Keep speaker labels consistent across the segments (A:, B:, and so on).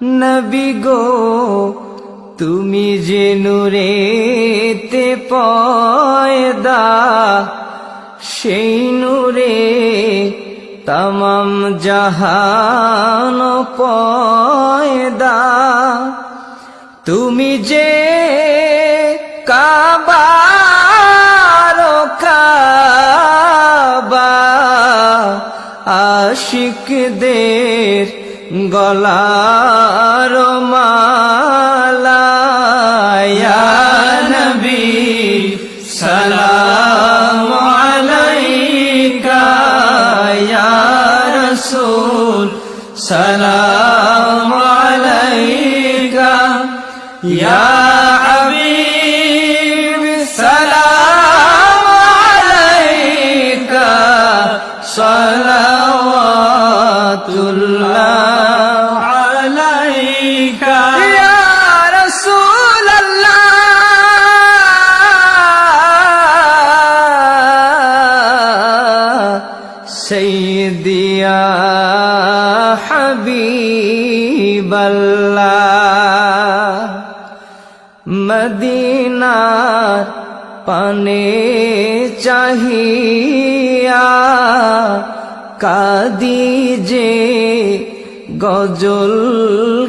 A: নবী গো, তুমি যে নূরেতে পয়দা, সেই নূরে তমাম জাহান পয়দা। তুমি যে কাবার কাবা আশিকদের গলার মালা ইয়া নবী সালাম আলাইকা ইয়া রাসূল সালাম আলাইকা ইয়া সাইয়্যিদি ইয়া হাবিবাল্লাহ। মদিনার পানে চাহিয়া কাদি যে গজল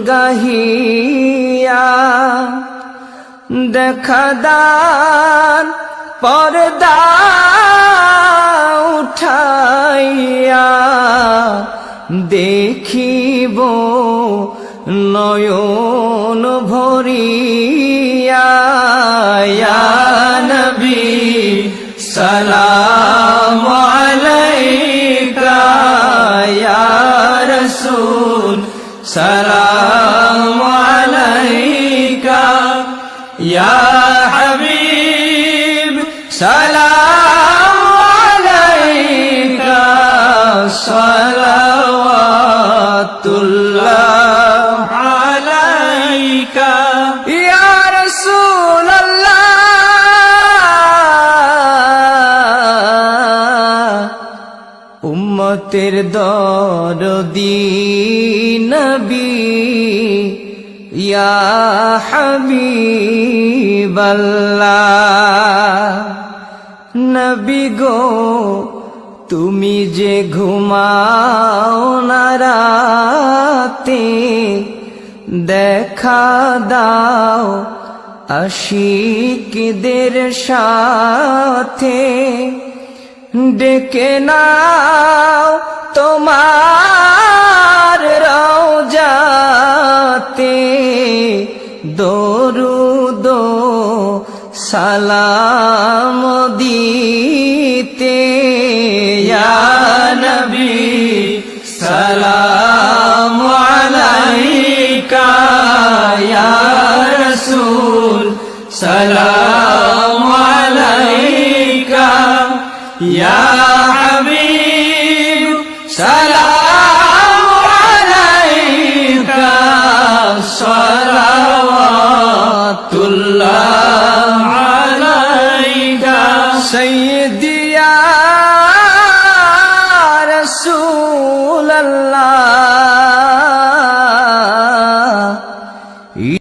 A: গাহিয়া দেখাদান পর্দা উঠাইয়া দেখিব নয়ন ভরিয়া। নবী সালাম আলাইকা। ইয়া রাসূল সালাম আলাইকা। ইয়া উম্মতের দরদি নবী, ইয়া হাবিবাল্লাহ। নবী গো, তুমি যে ঘুমাও না রাতে, দেখা দাও আশিকদের সাথে। ডেকে নাও তোমার রওজাতে। দরুদ সালাম দিতে। নবী সালাম আলাইকা। ইয়া রাসূল সালাম يا حبيب سلام